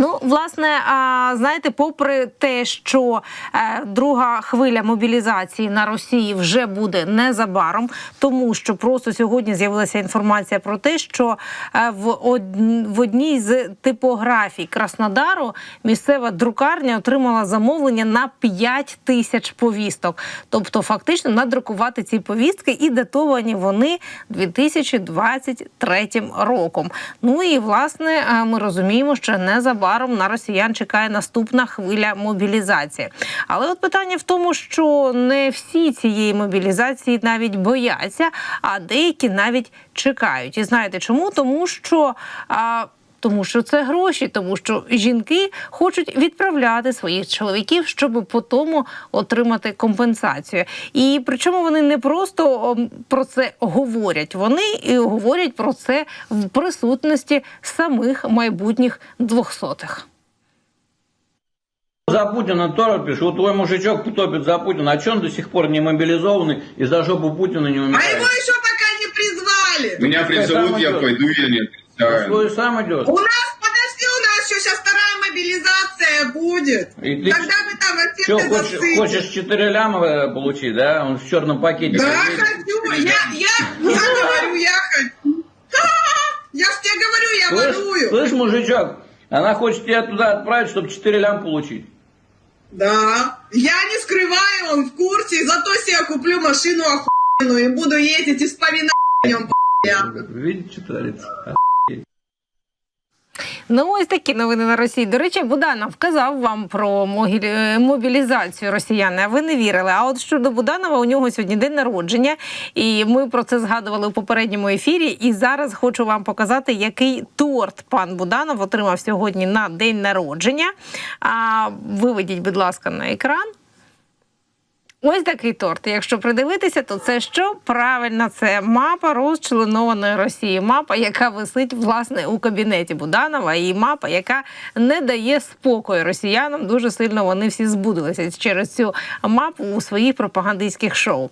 Ну, власне, знаєте, попри те, що е, друга хвиля мобілізації на Росії вже буде незабаром, тому що просто сьогодні з'явилася інформація про те, що е, в одній з типографій Краснодару місцева друкарня отримала замовлення на 5 тисяч повісток. Тобто, фактично, надрукувати ці повістки і датовані вони 2023 роком. Ну і власне е, ми розуміємо, що незабаром на росіян чекає наступна хвиля мобілізації. Але от питання в тому, що не всі цієї мобілізації навіть бояться, а деякі навіть чекають. І знаєте чому? Тому що. А, тому що це гроші, тому що жінки хочуть відправляти своїх чоловіків, щоб по тому отримати компенсацію. І причому вони не просто про це говорять, вони і говорять про це в присутності самих майбутніх двохсотих. За Путина торопишь, вот твой мужичок топит за Путина, а че он до сих пор не мобилизованный и за жопу Путина не А умирает? его еще пока не призвали. Меня призовут, я пойду, я не На отвечаю. Свой сам идет. У нас, подожди, у нас еще сейчас вторая мобилизация будет. И ты Тогда вы там от Что, хочешь, хочешь 4 ляма получить, да? Он в черном пакете. Да, хочу. Я, я, я говорю, я хочу. Я ж тебе говорю, я Слышь, ворую. слышь, мужичок, она хочет тебя туда отправить, чтобы 4 лям получить. Да. Я не скрываю, он в курсе. Зато себе куплю машину охуенную и буду ездить и вспоминать о нем, Видите, что творится? Ну, ось такі новини на Росії. До речі, Буданов вказав вам про е, мобілізацію росіян, а ви не вірили. А от щодо Буданова, у нього сьогодні день народження, і ми про це згадували у попередньому ефірі. І зараз хочу вам показати, який торт пан Буданов отримав сьогодні на день народження. А виведіть, будь ласка, на екран. Ось такий торт. Якщо придивитися, то це що? Правильно, це мапа розчленованої Росії. Мапа, яка висить власне у кабінеті Буданова, і мапа, яка не дає спокою росіянам. Дуже сильно вони всі збудилися через цю мапу у своїх пропагандистських шоу.